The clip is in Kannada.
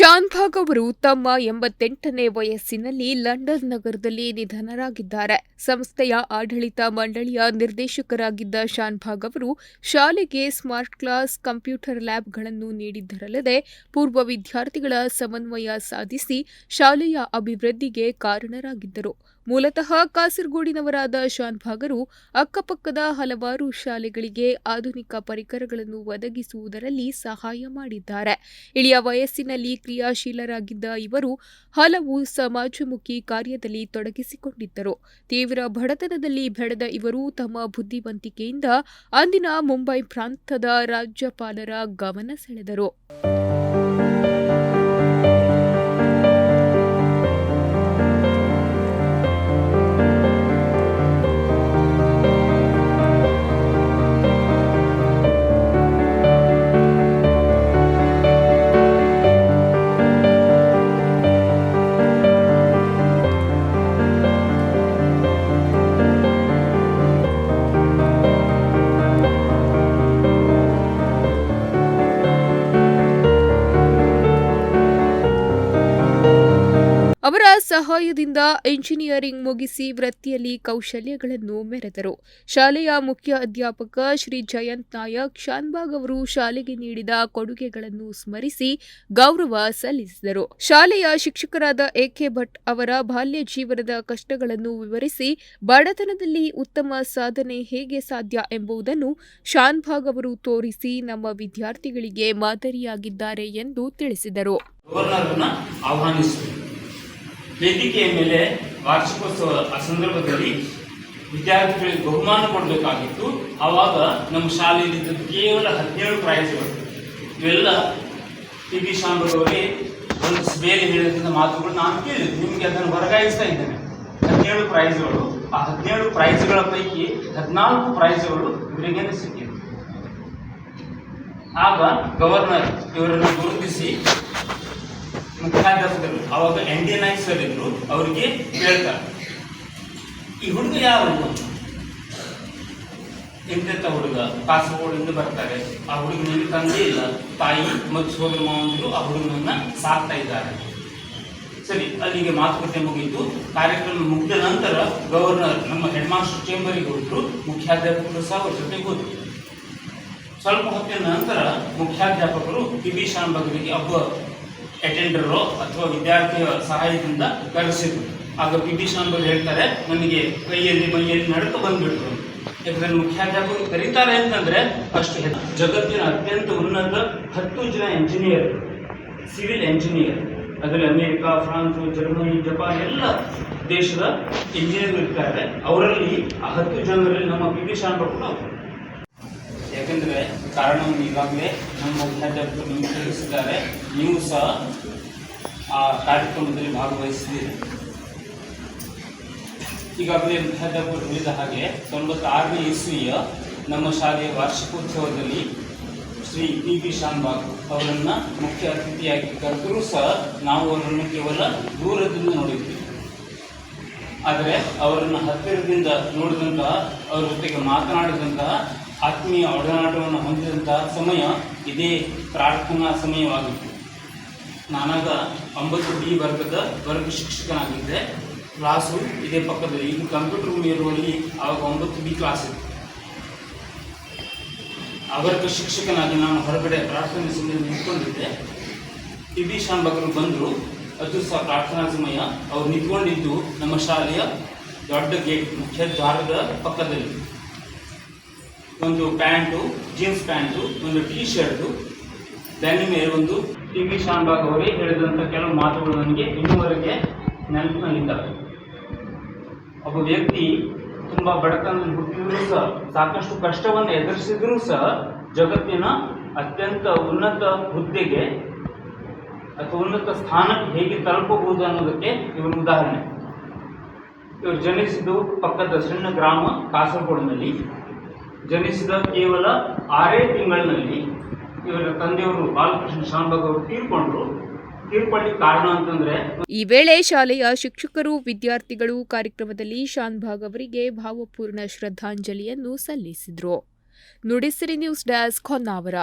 ಶಾನ್ಭಾಗ್ ಅವರು ತಮ್ಮ ಎಂಬತ್ತೆಂಟನೇ ವಯಸ್ಸಿನಲ್ಲಿ ಲಂಡನ್ ನಗರದಲ್ಲಿ ನಿಧನರಾಗಿದ್ದಾರೆ. ಸಂಸ್ಥೆಯ ಆಡಳಿತ ಮಂಡಳಿಯ ನಿರ್ದೇಶಕರಾಗಿದ್ದ ಶಾನ್ಭಾಗ್ ಅವರು ಶಾಲೆಗೆ ಸ್ಮಾರ್ಟ್ ಕ್ಲಾಸ್, ಕಂಪ್ಯೂಟರ್ ಲ್ಯಾಬ್ಗಳನ್ನು ನೀಡಿದ್ದರಲ್ಲದೆ ಪೂರ್ವ ವಿದ್ಯಾರ್ಥಿಗಳ ಸಮನ್ವಯ ಸಾಧಿಸಿ ಶಾಲೆಯ ಅಭಿವೃದ್ಧಿಗೆ ಕಾರಣರಾಗಿದ್ದರು. ಮೂಲತಃ ಕಾಸರಗೋಡಿನವರಾದ ಶಾನ್ಭಾಗರು ಅಕ್ಕಪಕ್ಕದ ಹಲವಾರು ಶಾಲೆಗಳಿಗೆ ಆಧುನಿಕ ಪರಿಕರಗಳನ್ನು ಒದಗಿಸುವುದರಲ್ಲಿ ಸಹಾಯ ಮಾಡಿದ್ದಾರೆ. ಇಳಿಯ ವಯಸ್ಸಿನಲ್ಲಿ ಕ್ರಿಯಾಶೀಲರಾಗಿದ್ದ ಇವರು ಹಲವು ಸಮಾಜಮುಖಿ ಕಾರ್ಯದಲ್ಲಿ ತೊಡಗಿಸಿಕೊಂಡಿದ್ದರು. ತೀವ್ರ ಬಡತನದಲ್ಲಿ ಬೆಳೆದ ಇವರು ತಮ್ಮ ಬುದ್ಧಿವಂತಿಕೆಯಿಂದ ಅಂದಿನ ಮುಂಬೈ ಪ್ರಾಂತದ ರಾಜ್ಯಪಾಲರ ಗಮನ ಸೆಳೆದರು. ಅವರ ಸಹಾಯದಿಂದ ಎಂಜಿನಿಯರಿಂಗ್ ಮುಗಿಸಿ ವೃತ್ತಿಯಲ್ಲಿ ಕೌಶಲ್ಯಗಳನ್ನು ಮೆರೆದರು. ಶಾಲೆಯ ಮುಖ್ಯ ಅಧ್ಯಾಪಕ ಶ್ರೀ ಜಯಂತ್ ನಾಯಕ್, ಶಾನ್ಬಾಗ್ ಅವರು ಶಾಲೆಗೆ ನೀಡಿದ ಕೊಡುಗೆಗಳನ್ನು ಸ್ಮರಿಸಿ ಗೌರವ ಸಲ್ಲಿಸಿದರು. ಶಾಲೆಯ ಶಿಕ್ಷಕರಾದ ಎಕೆ ಭಟ್ ಅವರ ಬಾಲ್ಯ ಜೀವನದ ಕಷ್ಟಗಳನ್ನು ವಿವರಿಸಿ, ಬಡತನದಲ್ಲಿ ಉತ್ತಮ ಸಾಧನೆ ಹೇಗೆ ಸಾಧ್ಯ ಎಂಬುದನ್ನು ಶಾನ್ಭಾಗ್ ಅವರು ತೋರಿಸಿ ನಮ್ಮ ವಿದ್ಯಾರ್ಥಿಗಳಿಗೆ ಮಾದರಿಯಾಗಿದ್ದಾರೆ ಎಂದು ತಿಳಿಸಿದರು. ಆಹ್ವಾನಿಸಿದರು. ವೇದಿಕೆಯ ಮೇಲೆ ವಾರ್ಷಿಕೋತ್ಸವ ಆ ಸಂದರ್ಭದಲ್ಲಿ ವಿದ್ಯಾರ್ಥಿಗಳಿಗೆ ಬಹುಮಾನ ಕೊಡಬೇಕಾಗಿತ್ತು. ಆವಾಗ ನಮ್ಮ ಶಾಲೆಯಲ್ಲಿ ಕೇವಲ ಹದಿನೇಳು ಪ್ರೈಸ್ಗಳು ಇವೆಲ್ಲ ಟಿ ಬಿ ಶಾಂಬರವರೇ ಒಂದು ಬೇರೆ ಹೇಳಿದಂಥ ಮಾತುಗಳು ನಾನು ಕೇಳಿದೆ ನಿಮಗೆ ಅದನ್ನು ವರ್ಗಾಯಿಸ್ತಾ ಇದ್ದೇನೆ. ಹದಿನೇಳು ಪ್ರೈಸ್ಗಳು ಆ ಹದಿನೇಳು ಪ್ರೈಸ್ಗಳ ಪೈಕಿ ಹದಿನಾಲ್ಕು ಪ್ರೈಸ್ಗಳು ಇವರಿಗೆ ಸಿಕ್ಕಿದೆ ಆಗ ಗವರ್ನರ್ ಇವರನ್ನು ಗುರುತಿಸಿ ಮುಖ್ಯಾಧ್ಯಾಪಕರು ಅವಾಗ ಎನ್ ಡಿ ನಾಯ್ಕ್ ಸರ್ ಇದ್ರು ಅವರಿಗೆ ಹೇಳ್ತಾರೆ. ಈ ಹುಡುಗ ಯಾರು? ಎಂತೆಂಥ ಹುಡುಗ? ಕಾಸರಗೋಡಿಂದ ಬರ್ತಾರೆ. ಆ ಹುಡುಗನಿಗೆ ತಂದೆ ಇಲ್ಲ. ತಾಯಿ ಮತ್ತು ಸೋದರ ಮಾವಂದರು ಆ ಹುಡುಗನನ್ನ ಸಾಕ್ತಾ ಇದ್ದಾರೆ. ಸರಿ, ಅಲ್ಲಿಗೆ ಮಾತುಕತೆ ಮುಗಿಯಿತು ಕಾರ್ಯಕ್ರಮ ಮುಗಿದ ನಂತರ ಗವರ್ನರ್, ನಮ್ಮ ಹೆಡ್ ಮಾಸ್ಟರ್ ಚೇಂಬರಿಗೆ ಹೋದ್ರು. ಮುಖ್ಯಾಧ್ಯಾಪಕರು ಸಹ ಅವ್ರ ಜೊತೆಗೆ ಹೋದ್ರು. ಸ್ವಲ್ಪ ಹೊತ್ತಿನ ನಂತರ ಮುಖ್ಯಾಧ್ಯಾಪಕರು ಬಿ ಬಿ ಶಾಂಬಗರಿಗೆ ಒಬ್ಬ ಅಟೆಂಡರೋ ಅಥವಾ ವಿದ್ಯಾರ್ಥಿಯ ಸಹಾಯದಿಂದ ಕರೆಸಿದ್ರು ಆಗ ಪಿ ಬಿ ಶಾಂಬರ್ ಹೇಳ್ತಾರೆ, ನನಗೆ ಕೈಯಲ್ಲಿ ಮೈಯಲ್ಲಿ ನಡಕ ಬಂದ್ಬಿಟ್ರು ಯಾಕಂದ್ರೆ ಮುಖ್ಯಾಧ್ಯಾಪಕರು ಕರೀತಾರೆ ಅಂತಂದ್ರೆ ಅಷ್ಟು. ಜಗತ್ತಿನ ಅತ್ಯಂತ ಉನ್ನತ ಹತ್ತು ಜನ ಎಂಜಿನಿಯರ್ ಸಿವಿಲ್ ಎಂಜಿನಿಯರ್ ಅದರಲ್ಲಿ ಅಮೆರಿಕ, ಫ್ರಾನ್ಸ್, ಜರ್ಮನಿ, ಜಪಾನ್ ಎಲ್ಲ ದೇಶದ ಇಂಜಿನಿಯರ್ ಇರ್ತಾರೆ ಅವರಲ್ಲಿ ಆ ಹತ್ತು ಜನರಲ್ಲಿ ನಮ್ಮ ಪಿ ಬಿ ಶಾಂಬರ್ ಕೂಡ. ಯಾಕಂದ್ರೆ ಕಾರಣವನ್ನು ಈಗಾಗಲೇ ನಮ್ಮ ಮುಖ್ಯಾಧ್ಯಾಪಕರು ನಿಮಗೆ ತಿಳಿಸಿದ್ದಾರೆ ನೀವು ಸಹ ಆ ಕಾರ್ಯಕ್ರಮದಲ್ಲಿ ಭಾಗವಹಿಸಿದ್ದೀರಿ. ಈಗಾಗಲೇ ಮುಖ್ಯಾಧ್ಯಾಪಕರು ಹೇಳಿದ ಹಾಗೆ ತೊಂಬತ್ತಾರನೇ ಇಸ್ವಿಯ ನಮ್ಮ ಶಾಲೆಯ ವಾರ್ಷಿಕೋತ್ಸವದಲ್ಲಿ ಶ್ರೀ ಪಿ ಬಿ ಶಾನ್ಬಾಗ್ ಅವರನ್ನು ಮುಖ್ಯ ಅತಿಥಿಯಾಗಿ ಕರೆದರೂ ಸಹ ನಾವು ಅವರನ್ನು ಕೇವಲ ದೂರದಿಂದ ನೋಡಿದ್ವಿ. ಆದರೆ ಅವರನ್ನು ಹತ್ತಿರದಿಂದ ನೋಡಿದಂತಹ, ಅವರ ಜೊತೆಗೆ ಮಾತನಾಡಿದಂತಹ ಆತ್ಮೀಯ ಒಡನಾಟವನ್ನು ಹೊಂದಿದಂತಹ ಸಮಯ ಇದೇ ಪ್ರಾರ್ಥನಾ ಸಮಯವಾಗಿತ್ತು. ನಾನಾಗ ಒಂಬತ್ತು ಬಿ ವರ್ಗದ ವರ್ಗ ಶಿಕ್ಷಕನಾಗಿದ್ದೆ. ಕ್ಲಾಸು ಇದೇ ಪಕ್ಕದಲ್ಲಿ, ಇದು ಕಂಪ್ಯೂಟರ್ ರೂಮ್ ಇರುವಲ್ಲಿ ಆವಾಗ ಒಂಬತ್ತು ಬಿ ಕ್ಲಾಸ್ ಇತ್ತು. ಅವರ್ಗ ವರ್ಗ ಶಿಕ್ಷಕನಾಗಿ ನಾನು ಹೊರಗಡೆ ಪ್ರಾರ್ಥನೆ ಸಮಯ ನಿಂತ್ಕೊಂಡಿದ್ದೆ. ಟಿ ಬಿ ಶಾಂಬಕರು ಬಂದರು. ಅದು ಸಹ ಪ್ರಾರ್ಥನಾ ಸಮಯ. ಅವ್ರು ನಿಂತ್ಕೊಂಡಿದ್ದು ನಮ್ಮ ಶಾಲೆಯ ದೊಡ್ಡ ಗೇಟ್, ಮುಖ್ಯ ದ್ವಾರದ ಪಕ್ಕದಲ್ಲಿ. ಒಂದು ಪ್ಯಾಂಟು, ಜೀನ್ಸ್ ಪ್ಯಾಂಟು, ಒಂದು ಟೀ ಶರ್ಟು ಬೆನ್ನ ಮೇಲೆ ಒಂದು ಟಿ ಶಾನ್ ಶಾನ್ಬಾಗ್ ಅವರೇ ಹೇಳಿದಂಥ ಕೆಲವು ಮಾತುಗಳು ನನಗೆ ಇನ್ನೂವರೆಗೆ ನೆನಪಿನಲ್ಲಿದ್ದಾವೆ. ಒಬ್ಬ ವ್ಯಕ್ತಿ ತುಂಬ ಬಡತನ ಹುಟ್ಟಿದರೂ ಸಹ, ಸಾಕಷ್ಟು ಕಷ್ಟವನ್ನು ಎದುರಿಸಿದರೂ ಸಹ ಜಗತ್ತಿನ ಅತ್ಯಂತ ಉನ್ನತ ಹುದ್ದೆಗೆ ಅಥವಾ ಉನ್ನತ ಸ್ಥಾನಕ್ಕೆ ಹೇಗೆ ತಲುಪಬಹುದು ಅನ್ನೋದಕ್ಕೆ ಇವರು ಉದಾಹರಣೆ. ಇವರು ಜನಿಸಿದ್ದು ಪಕ್ಕದ ಸಣ್ಣ ಗ್ರಾಮ ಕಾಸರಗೋಡಿನಲ್ಲಿ. ಜನಿಸಿದ ಕೇವಲ ಆರೇ ತಿಂಗಳಿನಲ್ಲಿ ಇವರ ತಂದೆಯವರು ಬಾಲಕೃಷ್ಣ ಶಾಂಬಾಗ್ ಅವರು ತೀರ್ಕೊಂಡ್ರು. ಈ ವೇಳೆ ಶಾಲೆಯ ಶಿಕ್ಷಕರು, ವಿದ್ಯಾರ್ಥಿಗಳು ಕಾರ್ಯಕ್ರಮದಲ್ಲಿ ಶಾನ್ಭಾಗ್ ಅವರಿಗೆ ಭಾವಪೂರ್ಣ ಶ್ರದ್ಧಾಂಜಲಿಯನ್ನು ಸಲ್ಲಿಸಿದರು. Nudisiri news desk Honnavar.